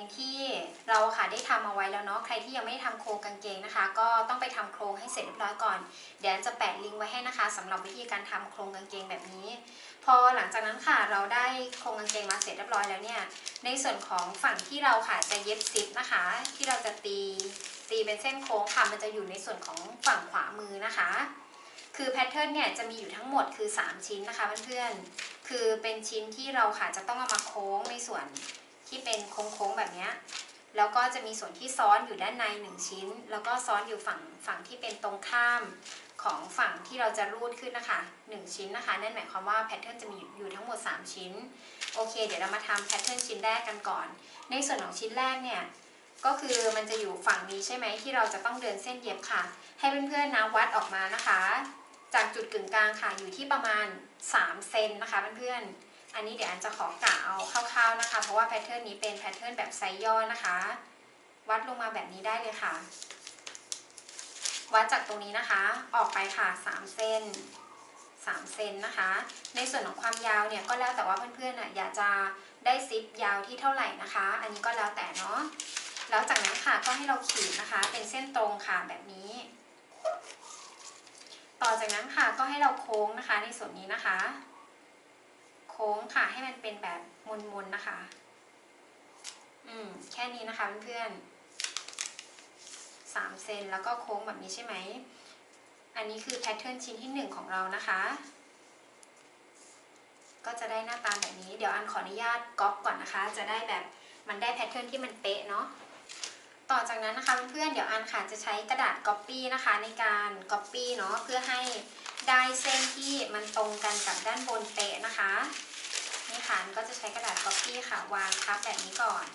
งที่เราค่ะได้ทำเอาไว้แล้วเนาะใครที่ยังไม่ได้ทำโครงกางเกงนะคะ ก็ต้องไปทำโครงให้เสร็จเรียบร้อยก่อน เดี๋ยวจะแปะลิงก์ไว้ให้นะคะสำหรับวิธีการทำโครงกางเกงแบบนี้ พอหลังจากนั้นค่ะเราได้โครงกางเกงมาเสร็จเรียบร้อยแล้วเนี่ยในส่วนของฝั่งที่เราค่ะจะเย็บซิปนะคะ ที่เราจะตีตีเป็นเส้นโค้งค่ะมันจะอยู่ในส่วนของฝั่งขวามือนะคะ คือแพทเทิร์นเนี่ยจะมีอยู่ทั้งหมดคือ 3 ชิ้นนะคะเพื่อนๆคือเป็นชิ้นที่เราค่ะจะต้องเอามาโค้งในส่วน ที่เป็นโค้งๆแบบนี้แล้วก็จะมีส่วนที่ซ้อนอยู่ด้านใน 1 ชิ้น แล้วก็ซ้อนอยู่ฝั่งฝั่งที่เป็นตรงข้ามของฝั่งที่เราจะรูดขึ้นนะคะ 1 ชิ้นนะคะ นั่นหมายความว่าแพทเทิร์นจะมีอยู่ทั้งหมด 3 ชิ้น โอเค เดี๋ยวเรามาทำแพทเทิร์นชิ้นแรกกันก่อน ในส่วนของชิ้นแรกเนี่ย ก็คือมันจะอยู่ฝั่งนี้ใช่ไหมที่เราจะต้องเดินเส้นเย็บค่ะ ให้เพื่อนๆนะวัดออกมานะคะ จากจุดกึ่งกลางค่ะอยู่ที่ประมาณ 3 เซนนะคะเพื่อนๆ อันนี้เดี๋ยวอันจะขอกะเอาคร่าวๆนะคะ เพราะว่าแพทเทิร์นนี้เป็นแพทเทิร์นแบบไซส์ย่อนะคะ วัดลงมาแบบนี้ได้เลยค่ะ วัดจากตรงนี้นะคะ ออกไปค่ะ3เซน3เซนนะคะ ในส่วนของความยาวเนี่ยก็แล้วแต่ว่าเพื่อนๆน่ะอยากจะได้ซิปยาวที่เท่าไหร่นะคะ อันนี้ก็แล้วแต่เนาะแล้วจากนั้นค่ะก็ให้เราขีดนะคะ เป็นเส้นตรงค่ะแบบนี้ ต่อจากนั้นค่ะก็ให้เราโค้งนะคะในส่วนนี้นะคะ ค้งค่ะ ให้มันเป็นแบบมนๆนะคะ อืม แค่นี้นะคะเพื่อนๆสามเซนแล้วก็โค้งแบบนี้ใช่ไหม อันนี้คือแพทเทิร์นชิ้นที่หนึ่งของเรานะคะ ก็จะได้หน้าตาแบบนี้ เดี๋ยวอันขออนุญาตก๊อปก่อนนะคะ จะได้แบบมันได้แพทเทิร์นที่มันเป๊ะเนาะต่อจากนั้นนะคะเพื่อนๆเดี๋ยวอันค่ะจะใช้กระดาษก๊อปปี้นะคะในการก๊อปปี้เนาะเพื่อให้ ได้เส้นที่มันตรงกันกับด้านบนเป๊ะนะคะนี่ค่ะอันก็จะใช้กระดาษก๊อปปี้ค่ะ วางทับแบบนี้ก่อน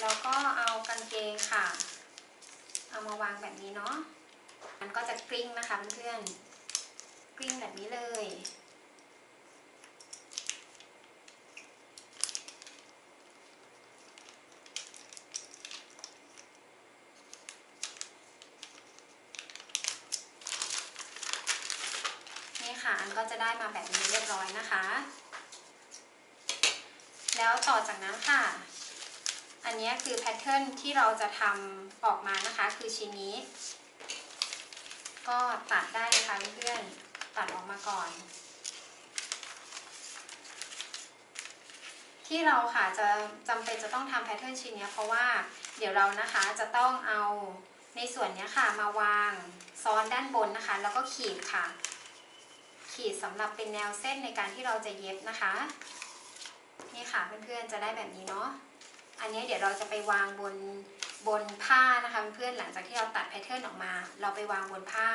แล้วก็เอากางเกงค่ะ เอามาวางแบบนี้เนาะมันก็จะกลิ้งนะคะเพื่อนๆกลิ้งแบบนี้เลย นี่ค่ะ อันก็จะได้ มาแบบนี้เรียบร้อยนะคะ แล้วต่อจากนั้นค่ะ อันนี้คือแพทเทิร์นที่เราจะทำออกมานะคะ คือชิ้นนี้ ก็ตัดได้เลยค่ะเพื่อนๆตัดออกมาก่อน ที่เราค่ะจะจำเป็นจะต้องทำแพทเทิร์นชิ้นนี้เพราะว่าเดี๋ยวเรานะคะจะต้องเอาในส่วนนี้ค่ะมาวางซ้อนด้านบนนะคะ แล้วก็ขีดค่ะ ขีดสำหรับเป็นแนวเส้นในการที่เราจะเย็บนะคะ นี่ค่ะเพื่อนๆจะได้แบบนี้เนาะอันนี้เดี๋ยวเราจะไปวางบนบนผ้านะคะเพื่อนๆหลังจากที่เราตัดแพทเทิร์นออกมา เราไปวางบนผ้า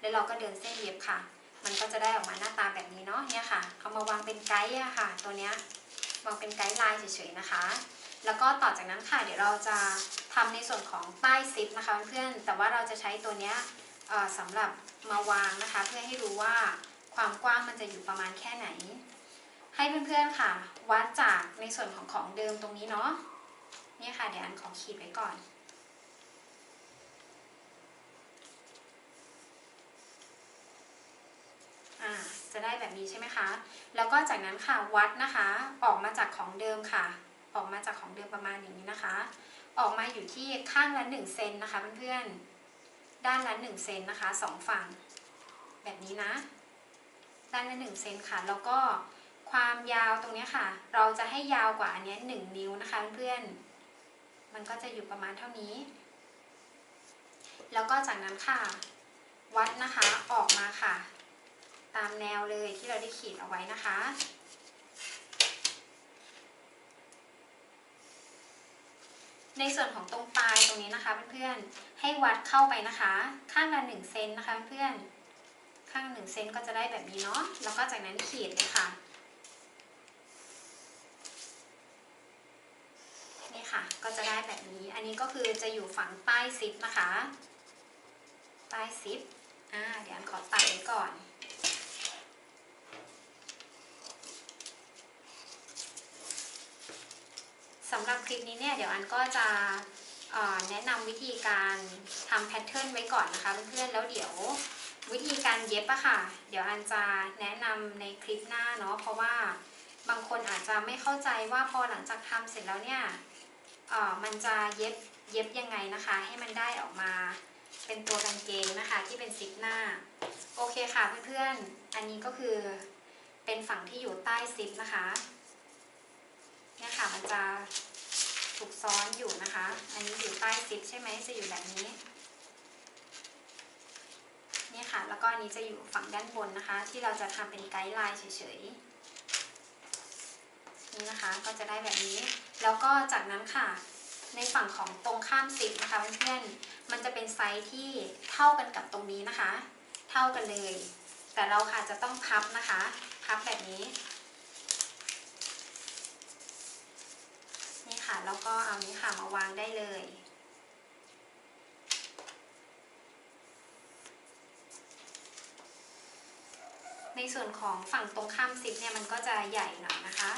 แล้วเราก็เดินเส้นเย็บค่ะ มันก็จะได้ออกมาหน้าตาแบบนี้เนาะเนี่ยค่ะเอามาวางเป็นไกด์อะค่ะ ตัวเนี้ยวางเป็นไกด์ไลน์เฉยๆนะคะ แล้วก็ต่อจากนั้นค่ะเดี๋ยวเราจะทำในส่วนของใต้ซิปนะคะเพื่อนๆแต่ว่าเราจะใช้ตัวเนี้ยเอ่อสำหรับมาวางนะคะ เพื่อให้รู้ว่า ความกว้างมันจะอยู่ประมาณแค่ไหน ให้เพื่อนๆค่ะ วัดจากในส่วนของของเดิมตรงนี้เนาะนี่ค่ะเดี๋ยวอันขอขีดไว้ก่อน อ่าจะได้แบบนี้ใช่ไหมคะ แล้วก็จากนั้นค่ะวัดนะคะ ออกมาจากของเดิมค่ะ ออกมาจากของเดิมประมาณอย่างนี้นะคะ ออกมาอยู่ที่ข้างละหนึ่งเซนนะคะเพื่อนๆด้านละหนึ่งเซนนะคะสองฝั่งแบบนี้นะ ด้านละหนึ่งเซนค่ะ แล้วก็ความยาวตรงนี้ค่ะ เราจะให้ยาวกว่าอันเนี้ยหนึ่งนิ้วนะคะเพื่อนมันก็จะอยู่ประมาณเท่านี้ แล้วก็จากนั้นค่ะ วัดนะคะออกมาค่ะ ตามแนวเลยที่เราได้ขีดเอาไว้นะคะในส่วนของตรงปลายตรงนี้นะคะเพื่อนๆ ให้วัดเข้าไปนะคะ ข้างละหนึ่งเซนนะคะเพื่อนๆ ข้างหนึ่งเซนก็จะได้แบบนี้เนาะแล้วก็จากนั้นขีดเลยค่ะนี่ค่ะก็จะได้แบบนี้ อันนี้ก็คือจะอยู่ฝั่งใต้ซิปนะคะ ใต้ซิปอ่าเดี๋ยวอันขอตัดไว้ก่อนสำหรับคลิปนี้เนี่ยเดี๋ยวอันก็จะแนะนำวิธีการทำแพทเทิร์นไว้ก่อนนะคะเพื่อนๆแล้วเดี๋ยว วิธีการเย็บอะค่ะ เดี๋ยวอันจะแนะนำในคลิปหน้าเนาะเพราะว่าบางคนอาจจะไม่เข้าใจว่าพอหลังจากทำเสร็จแล้วเนี่ยเอ่อมันจะเย็บเย็บยังไงนะคะ ให้มันได้ออกมาเป็นตัวกางเกงนะคะ ที่เป็นซิปหน้า โอเคค่ะเพื่อนๆ อันนี้ก็คือเป็นฝั่งที่อยู่ใต้ซิปนะคะเนี่ยค่ะมันจะถูกซ้อนอยู่นะคะ อันนี้อยู่ใต้ซิปใช่ไหมจะอยู่แบบนี้ เนี่ยค่ะ แล้วก็อันนี้จะอยู่ฝั่งด้านบนนะคะ ที่เราจะทำเป็นไกด์ไลน์เฉยๆ นี่นะคะก็จะได้แบบนี้ แล้วก็จากนั้นค่ะ ในฝั่งของตรงข้ามซิปนะคะเพื่อนๆ มันจะเป็นไซส์ที่เท่ากันกับตรงนี้นะคะ เท่ากันเลย แต่เราค่ะจะต้องพับนะคะ พับแบบนี้นี่ค่ะ แล้วก็เอานี้ค่ะมาวางได้เลย ในส่วนของฝั่งตรงข้ามซิปเนี่ยมันก็จะใหญ่หน่อยนะคะ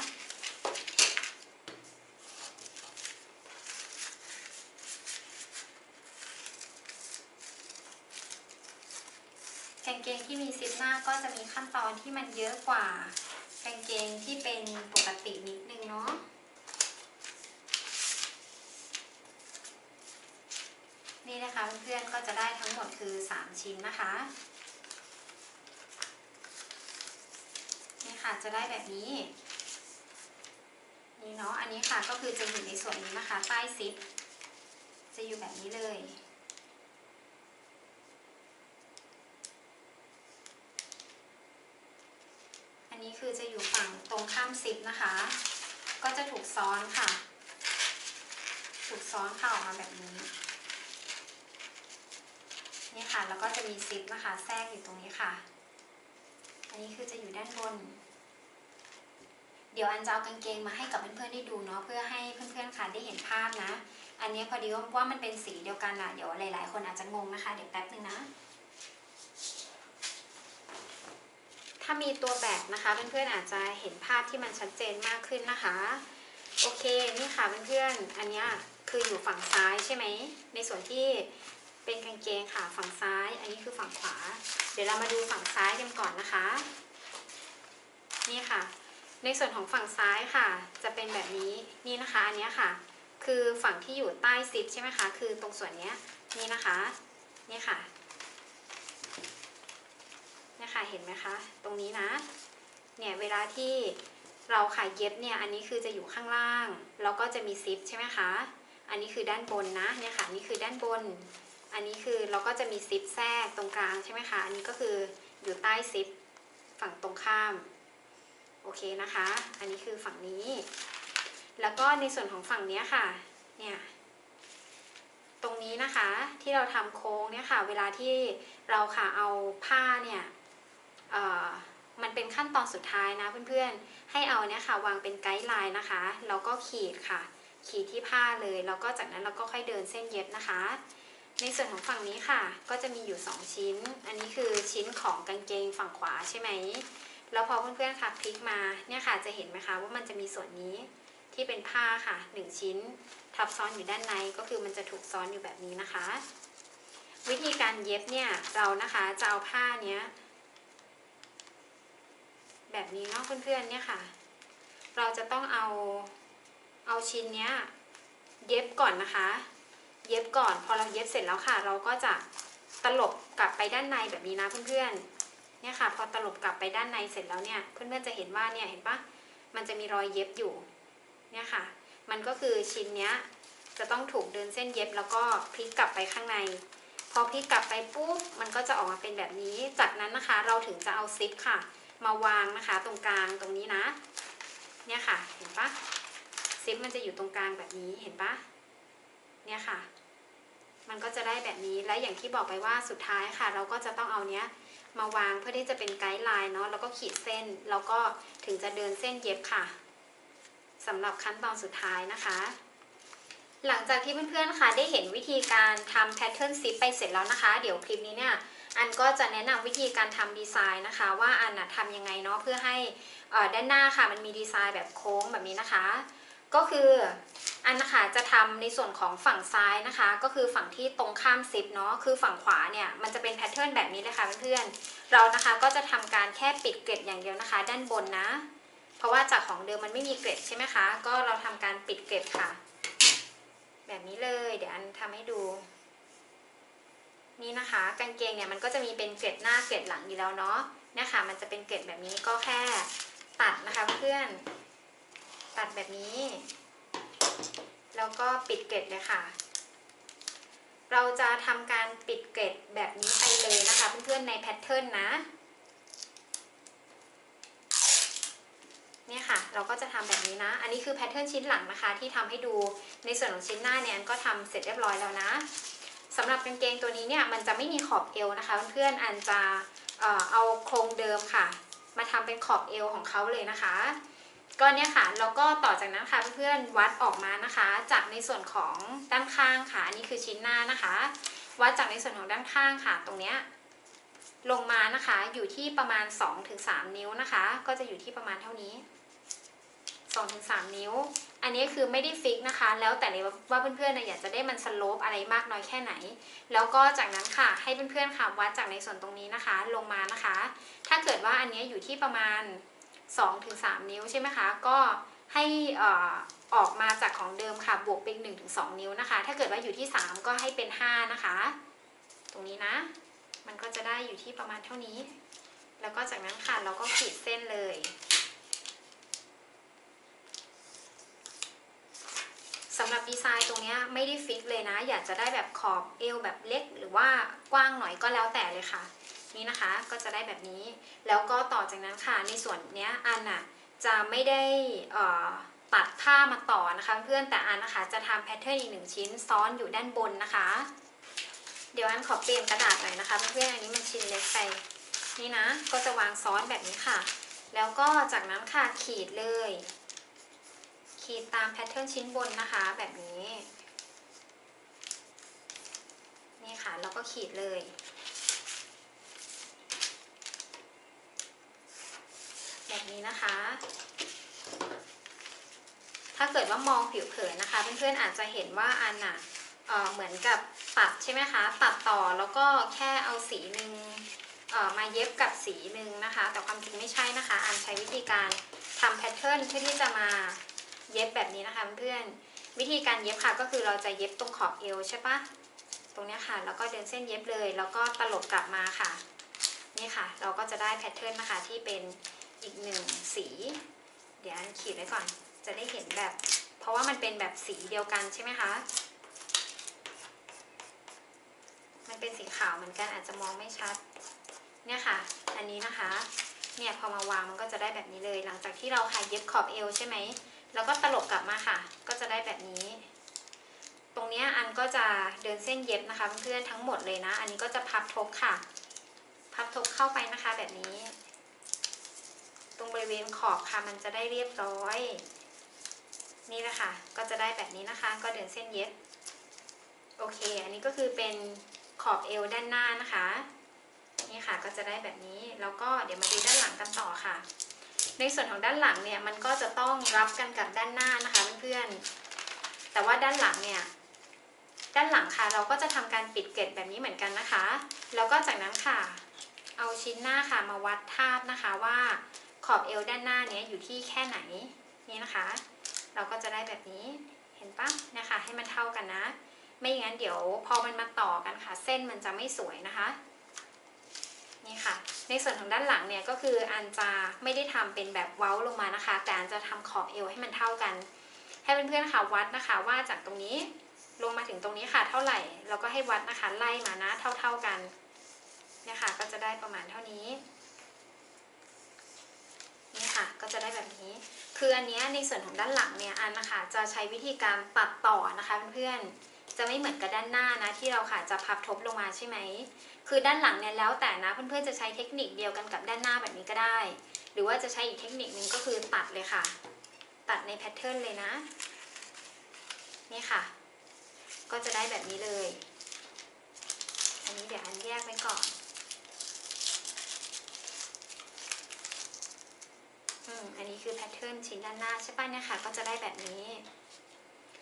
กางเกงที่มีซิปหน้าก็จะมีขั้นตอนที่มันเยอะกว่ากางเกงที่เป็นปกตินิดนึงเนาะนี่นะคะเพื่อนๆก็จะได้ทั้งหมดคือ 3 ชิ้นนะคะ ค่ะจะได้แบบนี้ นี่เนาะอันนี้ค่ะก็คือจะอยู่ในส่วนนี้นะคะใต้ซิปจะอยู่แบบนี้เลยอันนี้คือจะอยู่ฝั่งตรงข้ามซิปนะคะ ก็จะถูกซ้อนค่ะ ถูกซ้อนเข้าออกมาแบบนี้นี่ค่ะแล้วก็จะมีซิปนะคะแทรกอยู่ตรงนี้ค่ะ อันนี้คือจะอยู่ด้านบน เดี๋ยวอันจะเอากางเกงมาให้กับเพื่อนๆได้ดูเนาะเพื่อให้เพื่อนๆค่ะได้เห็นภาพนะ อันนี้พอดีว่ามันเป็นสีเดียวกันอะเดี๋ยวหลายๆ คนอาจจะงงนะคะ เดี๋ยวแป๊บนึงนะ ถ้ามีตัวแบบนะคะเพื่อนๆอาจจะเห็นภาพที่มันชัดเจนมากขึ้นนะคะ โอเคนี่ค่ะเพื่อนๆอันนี้คืออยู่ฝั่งซ้ายใช่ไหมในส่วนที่เป็นกางเกงค่ะฝั่งซ้าย อันนี้คือฝั่งขวา เดี๋ยวเรามาดูฝั่งซ้ายกันก่อนนะคะ นี่ค่ะ ในส่วนของฝั่งซ้ายค่ะ จะเป็นแบบนี้นี่นะคะอันนี้ค่ะ คือฝั่งที่อยู่ใต้ซิปใช่ไหมคะคือตรงส่วนนี้นี่นะคะนี่ค่ะนี่ค่ะเห็นไหมคะ ตรงนี้นะเนี่ยเวลาที่เราขายเย็บเนี่ยอันนี้คือจะอยู่ข้างล่างแล้วก็จะมีซิปใช่ไหมคะอันนี้คือด้านบนนะเนี่ยค่ะนี่คือด้านบน อันนี้คือเราก็จะมีซิปแทรกตรงกลางใช่ไหมคะอันนี้ก็คืออยู่ใต้ซิปฝั่งตรงข้าม โอเคนะคะ อันนี้คือฝั่งนี้ แล้วก็ในส่วนของฝั่งนี้ค่ะ เนี่ย ตรงนี้นะคะที่เราทำโค้งเนี่ยค่ะ เวลาที่เราค่ะเอาผ้าเนี่ยมันเป็นขั้นตอนสุดท้ายนะเพื่อนๆ ให้เอาเนี่ยค่ะ วางเป็นไกด์ไลน์นะคะ แล้วก็ขีดค่ะ ขีดที่ผ้าเลย แล้วก็จากนั้นเราก็ค่อยเดินเส้นเย็บนะคะ ในส่วนของฝั่งนี้ค่ะ ก็จะมีอยู่ 2 ชิ้น อันนี้คือชิ้นของกางเกงฝั่งขวาใช่ไหม แล้วพอเพื่อนๆค่ะพลิกมาเนี่ยค่ะจะเห็นไหมคะว่ามันจะมีส่วนนี้ที่เป็นผ้าค่ะ 1 ชิ้น ทับซ้อนอยู่ด้านในก็คือมันจะถูกซ้อนอยู่แบบนี้นะคะ วิธีการเย็บเนี่ยเรานะคะจะเอาผ้าเนี้ยแบบนี้เนาะเพื่อนๆเนี่ยค่ะ เราจะต้องเอาเอาชิ้นเนี้ยเย็บก่อนนะคะ เย็บก่อนพอเราเย็บเสร็จแล้วค่ะ เราก็จะตลบกลับไปด้านในแบบนี้นะเพื่อนๆ เนี่ยค่ะพอตลบกลับไปด้านในเสร็จแล้วเนี่ยเพื่อนๆจะเห็นว่าเนี่ยเห็นปะมันจะมีรอยเย็บอยู่เนี่ยค่ะ มันก็คือชิ้นเนี้ยจะต้องถูกเดินเส้นเย็บแล้วก็พลิกกลับไปข้างใน พอพลิกกลับไปปุ๊บมันก็จะออกมาเป็นแบบนี้ จากนั้นนะคะเราถึงจะเอาซิปค่ะ มาวางนะคะตรงกลางตรงนี้นะ เนี่ยค่ะเห็นปะซิปมันจะอยู่ตรงกลางแบบนี้เห็นปะเนี่ยค่ะ มันก็จะได้แบบนี้และอย่างที่บอกไปว่าสุดท้ายค่ะ เราก็จะต้องเอาเนี้ย มาวางเพื่อที่จะเป็นไกด์ไลน์เนาะแล้วก็ขีดเส้นแล้วก็ถึงจะเดินเส้นเย็บค่ะสำหรับขั้นตอนสุดท้ายนะคะ หลังจากที่เพื่อนๆค่ะได้เห็นวิธีการทำแพทเทิร์นซิปไปเสร็จแล้วนะคะ เดี๋ยวคลิปนี้เนี่ยอันก็จะแนะนำวิธีการทำดีไซน์นะคะ ว่าอันนะทำยังไงเนาะเพื่อให้ด้านหน้าค่ะมันมีดีไซน์แบบโค้งแบบนี้นะคะ ก็คืออันนะคะจะทำในส่วนของฝั่งซ้ายนะคะ ก็คือฝั่งที่ตรงข้ามซิปเนาะคือฝั่งขวาเนี่ยมันจะเป็นแพทเทิร์นแบบนี้เลยค่ะเพื่อนๆเรานะคะก็จะทำการแค่ปิดเกล็ดอย่างเดียวนะคะ ด้านบนนะ เพราะว่าจากของเดิมมันไม่มีเกล็ดใช่ไหมคะ ก็เราทำการปิดเกล็ดค่ะ แบบนี้เลยเดี๋ยวอันทำให้ดู นี่นะคะ กางเกงเนี่ยมันก็จะมีเป็นเกล็ดหน้าเกล็ดหลังอยู่แล้วเนาะเนี่ยค่ะมันจะเป็นเกล็ดแบบนี้ก็แค่ตัดนะคะเพื่อน ตัดแบบนี้ แล้วก็ปิดเกล็ดเลยค่ะ เราจะทำการปิดเกล็ดแบบนี้ไปเลยนะคะเพื่อนๆในแพทเทิร์นนะเนี่ยค่ะ เราก็จะทำแบบนี้นะ อันนี้คือแพทเทิร์นชิ้นหลังนะคะ ที่ทำให้ดูในส่วนของชิ้นหน้าเนี่ยก็ทำเสร็จเรียบร้อยแล้วนะสำหรับกางเกงตัวนี้เนี่ยมันจะไม่มีขอบเอวนะคะเพื่อนๆอันจะเอาโครงเดิมค่ะ มาทำเป็นขอบเอวของเขาเลยนะคะ ก็เนี่ยค่ะแล้วก็ต่อจากนั้นค่ะเพื่อนๆวัดออกมานะคะ จากในส่วนของด้านข้างค่ะอันนี้คือชิ้นหน้านะคะ วัดจากในส่วนของด้านข้างค่ะ ตรงเนี้ยลงมานะคะอยู่ที่ประมาณ 2-3 นิ้วนะคะ ก็จะอยู่ที่ประมาณเท่านี้ 2-3 นิ้ว อันนี้คือไม่ได้ฟิกนะคะ แล้วแต่เลยว่าเพื่อนๆนะอยากจะได้มันสโลปอะไรมากน้อยแค่ไหน แล้วก็จากนั้นค่ะให้เพื่อนๆค่ะวัดจากในส่วนตรงนี้นะคะลงมานะคะ ถ้าเกิดว่าอันนี้อยู่ที่ประมาณ 2-3 นิ้วใช่ไหมคะ ก็ให้อ่ออกมาจากของเดิมค่ะ บวกเป็น1-2 นิ้วนะคะ ถ้าเกิดว่าอยู่ที่ 3 ก็ให้เป็น 5 นะคะ ตรงนี้นะ มันก็จะได้อยู่ที่ประมาณเท่านี้ แล้วก็จากนั้นค่ะเราก็ขีดเส้นเลยสำหรับดีไซน์ตรงนี้ไม่ได้ฟิกเลยนะ อยากจะได้แบบขอบเอวแบบเล็กหรือว่ากว้างหน่อยก็แล้วแต่เลยค่ะ นี่นะคะก็จะได้แบบนี้ แล้วก็ต่อจากนั้นค่ะในส่วนเนี้ยอันน่ะจะไม่ได้ตัดผ้ามาต่อนะคะเพื่อนแต่อันนะคะจะทำแพทเทิร์นอีกหนึ่งชิ้นซ้อนอยู่ด้านบนนะคะ เดี๋ยวอันขอเปลี่ยนกระดาษหน่อยนะคะเพื่อนๆอันนี้มันชิ้นเล็กไปนี่นะก็จะวางซ้อนแบบนี้ค่ะ แล้วก็จากนั้นค่ะขีดเลย ขีดตามแพทเทิร์นชิ้นบนนะคะแบบนี้นี่ค่ะแล้วก็ขีดเลย แบบนี้นะคะ ถ้าเกิดว่ามองผิวเผินนะคะ เพื่อนๆอาจจะเห็นว่าอันน่ะเเหมือนกับตัดใช่ไหมคะ ตัดต่อแล้วก็แค่เอาสีหนึ่งมาเย็บกับสีหนึ่งนะคะ แต่ความจริงไม่ใช่นะคะ อันใช้วิธีการทำแพทเทิร์นเพื่อที่จะมาเย็บแบบนี้นะคะเพื่อนวิธีการเย็บค่ะก็คือเราจะเย็บตรงขอบเอวใช่ปะตรงนี้ค่ะ แล้วก็เดินเส้นเย็บเลย แล้วก็ตลบกลับมาค่ะ นี่ค่ะ เราก็จะได้แพทเทิร์นนะคะที่เป็น อีกหนึ่งสี เดี๋ยวอันขีดไว้ก่อน จะได้เห็นแบบ เพราะว่ามันเป็นแบบสีเดียวกันใช่ไหมคะ มันเป็นสีขาวเหมือนกันอาจจะมองไม่ชัด เนี่ยค่ะ อันนี้นะคะ เนี่ยพอมาวางมันก็จะได้แบบนี้เลย หลังจากที่เราค่ะเย็บขอบเอวใช่ไหม แล้วก็ตลบกลับมาค่ะ ก็จะได้แบบนี้ตรงนี้อันก็จะเดินเส้นเย็บนะคะเพื่อนๆทั้งหมดเลยนะ อันนี้ก็จะพับทบค่ะ พับทบเข้าไปนะคะแบบนี้ รงบริเวณขอบค่ะมันจะได้เรียบร้อย นี่แหละคะก็จะได้แบบนี้นะคะ ก็เดินเส้นเย็บโอเค อันนี้ก็คือเป็นขอบเอวด้านหน้านะคะ นี่ค่ะก็จะได้แบบนี้แล้วก็เดี๋ยวมาดูด้านหลังกันต่อค่ะ ในส่วนของด้านหลังเนี่ยมันก็จะต้องรับกันกับด้านหน้านะคะเพื่อนๆแต่ว่าด้านหลังเนี่ยด้านหลังค่ะเราก็จะทำการปิดเกล็ดแบบนี้เหมือนกันนะคะ แล้วก็จากนั้นค่ะ เอาชิ้นหน้าค่ะมาวัดทาบนะคะว่า ขอบเอวด้านหน้าเนี้ยอยู่ที่แค่ไหนนี่นะคะ เราก็จะได้แบบนี้เห็นปะนะคะ ให้มันเท่ากันนะ ไม่อย่างนั้นเดี๋ยวพอมันมาต่อกันค่ะ เส้นมันจะไม่สวยนะคะนี่ค่ะ ในส่วนของด้านหลังเนี่ยก็คืออันจะไม่ได้ทำเป็นแบบเว้าลงมานะคะ แต่อันจะทำขอบเอวให้มันเท่ากัน ให้เพื่อนๆค่ะวัดนะคะ ว่าจากตรงนี้ลงมาถึงตรงนี้ค่ะ เท่าไหร่เราก็ให้วัดนะคะไล่มานะเท่า ๆกันนี่ค่ะก็จะได้ประมาณเท่านี้ ก็จะได้แบบนี้ คืออันนี้ในส่วนของด้านหลังเนี่ยอันนะคะจะใช้วิธีการตัดต่อนะคะเพื่อนๆจะไม่เหมือนกับด้านหน้านะที่เราค่ะจะพับทบลงมาใช่ไหมคือด้านหลังเนี่ยแล้วแต่นะเพื่อนๆจะใช้เทคนิคเดียวกันกับด้านหน้าแบบนี้ก็ได้ หรือว่าจะใช้อีกเทคนิคนึงก็คือตัดเลยค่ะ ตัดในแพทเทิร์นเลยนะนี่ค่ะ ก็จะได้แบบนี้เลย อันนี้เดี๋ยวอันแยกไว้ก่อน อันนี้คือแพทเทิร์นชิ้นด้านหน้าใช่ป่ะเนี่ยค่ะ ก็จะได้แบบนี้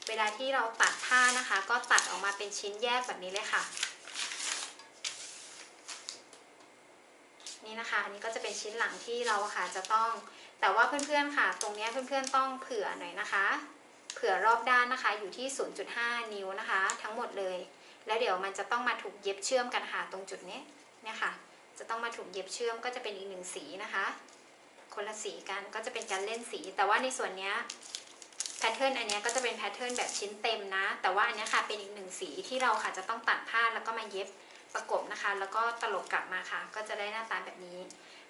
เวลาที่เราตัดผ้านะคะ ก็ตัดออกมาเป็นชิ้นแยกแบบนี้เลยค่ะ นี่นะคะ อันนี้ก็จะเป็นชิ้นหลังที่เราค่ะจะต้อง แต่ว่าเพื่อนๆค่ะ ตรงนี้เพื่อนๆต้องเผื่อหน่อยนะคะ เผื่อรอบด้านนะคะ อยู่ที่ 0.5 นิ้วนะคะ ทั้งหมดเลย แล้วเดี๋ยวมันจะต้องมาถูกเย็บเชื่อมกันค่ะตรงจุดนี้เนี่ยค่ะ จะต้องมาถูกเย็บเชื่อมก็จะเป็นอีกหนึ่งสีนะคะ คนละสีกันก็จะเป็นการเล่นสี แต่ว่าในส่วนเนี้ยแพทเทิร์นอันเนี้ยก็จะเป็นแพทเทิร์นแบบชิ้นเต็มนะ แต่ว่าอันเนี้ยค่ะเป็นอีกหนึ่งสีที่เราค่ะจะต้องตัดผ้าแล้วก็มาเย็บประกบนะคะ แล้วก็ตลบกลับมาค่ะ ก็จะได้หน้าตาแบบนี้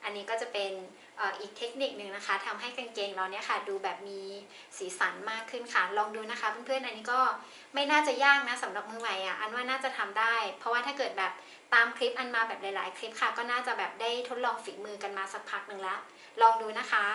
อันนี้ก็จะเป็นอ,อ,อีกเทคนิคหนึ่งนะคะทำให้กางเกงเราเนี่ยค่ะ ดูแบบมีสีสันมากขึ้นค่ะ ลองดูนะคะเพื่อนๆ อันนี้ก็ไม่น่าจะยากนะสำหรับมือใหม่อะ อันว่าน่าจะทำได้ เพราะว่าถ้าเกิดแบบ ตามคลิปอันมาแบบหลาย ๆ คลิปค่ะ ก็น่าจะแบบได้ทดลองฝีมือกันมาสักพักหนึ่งแล้วลองดูนะคะ